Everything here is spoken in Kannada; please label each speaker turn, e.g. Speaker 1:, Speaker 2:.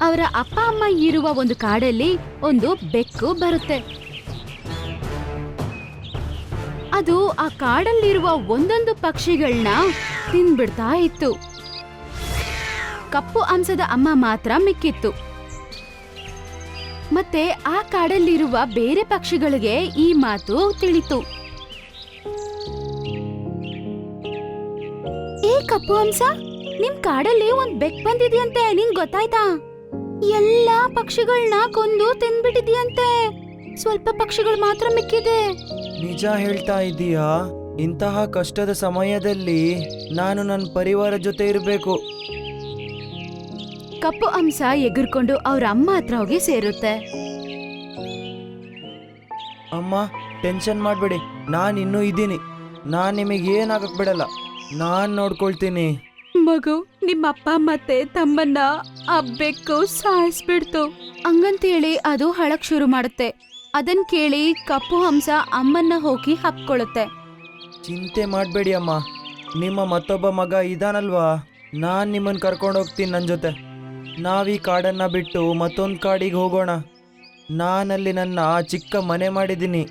Speaker 1: ಅವರ ಅಪ್ಪ ಅಮ್ಮ ಇರುವ ಒಂದು ಕಾಡಲ್ಲಿ ಒಂದು ಬೆಕ್ಕು ಬರುತ್ತೆ. ಅದು ಆ ಕಾಡಲ್ಲಿರುವ ಒಂದೊಂದು ಪಕ್ಷಿಗಳನ್ನ ತಿನ್ಬಿಡ್ತಾ ಇತ್ತು. ಕಪ್ಪು ಅಂಶದ ಅಮ್ಮ ಮಾತ್ರ ಮಿಕ್ಕಿತ್ತು. ಮತ್ತೆ ಆ ಕಾಡಲ್ಲಿರುವ ಬೇರೆ ಪಕ್ಷಿಗಳಿಗೆ ಈ ಮಾತು ತಿಳಿತು. ಏ ಕಪ್ಪು ಅಂಶ ನಿಮ್ ಕಾಡಲ್ಲಿ ಒಂದ್ ಬೆಕ್ ಬಂದಿದೆಯಂತೆ, ನಿಂಗ್ ಗೊತ್ತಾಯ್ತಾ? ಎಲ್ಲಾ ಪಕ್ಷಿಗಳನ್ನ ಕೊಂದು ತಿನ್ಬಿಟ್ಟಿದ್ಯಂತೆ. ಸ್ವಲ್ಪ ಪಕ್ಷಿಗಳು ಮಾತ್ರ ಮಿಕ್ಕಿದೆ.
Speaker 2: ನಿಜ ಹೇಳ್ತಾ ಇದ್ದೀಯಾ? ಇಂತಹ ಕಷ್ಟದ ಸಮಯದಲ್ಲಿ ನಾನು ನನ್ನ ಪರಿವಾರ ಜೊತೆ ಇರಬೇಕು.
Speaker 1: ಕಪ್ಪು ಅಂಶ ಎಗುರ್ಕೊಂಡು ಅವ್ರ ಅಮ್ಮ ಹತ್ರ ಹೋಗಿ ಸೇರುತ್ತೆ.
Speaker 2: ಅಮ್ಮ ಟೆನ್ಷನ್ ಮಾಡಬೇಡಿ. ನಾನು ಇನ್ನೂ ಇದ್ದೀನಿ. ನಾನು ನಿಮಗೆ ಏನಾಗಕ್ಕೆ ಬಿಡಲ್ಲ. ನಾನು ನೋಡ್ಕೊಳ್ತೀನಿ.
Speaker 1: ಮಗು ನಿಮ್ಮ ಅಪ್ಪ ಮತ್ತೆ ತಮ್ಮನ್ನ ಆ ಬೆಕ್ಕು ಸಾಯಿಸ್ಬಿಡ್ತು ಹಂಗಂತೇಳಿ ಅದು ಹಳಕ್ ಶುರು ಮಾಡುತ್ತೆ. ಅದನ್ ಕೇಳಿ ಕಪ್ಪು ಹಂಸ ಅಮ್ಮನ್ನ ಹೋಗಿ ಹಪ್ಕೊಳ್ಳುತ್ತೆ
Speaker 2: ಚಿಂತೆ ಮಾಡಬೇಡಿ ಅಮ್ಮ. ನಿಮ್ಮ ಮತ್ತೊಬ್ಬ ಮಗ ಇದಾನಲ್ವಾ? ನಾನು ನಿಮ್ಮನ್ನು ಕರ್ಕೊಂಡು ಹೋಗ್ತೀನಿ ನನ್ನ ಜೊತೆ. ನಾವೀ ಕಾಡನ್ನು ಬಿಟ್ಟು ಮತ್ತೊಂದು ಕಾಡಿಗೆ ಹೋಗೋಣ. ನಾನಲ್ಲಿ ನನ್ನ ಚಿಕ್ಕ ಮನೆ ಮಾಡಿದ್ದೀನಿ.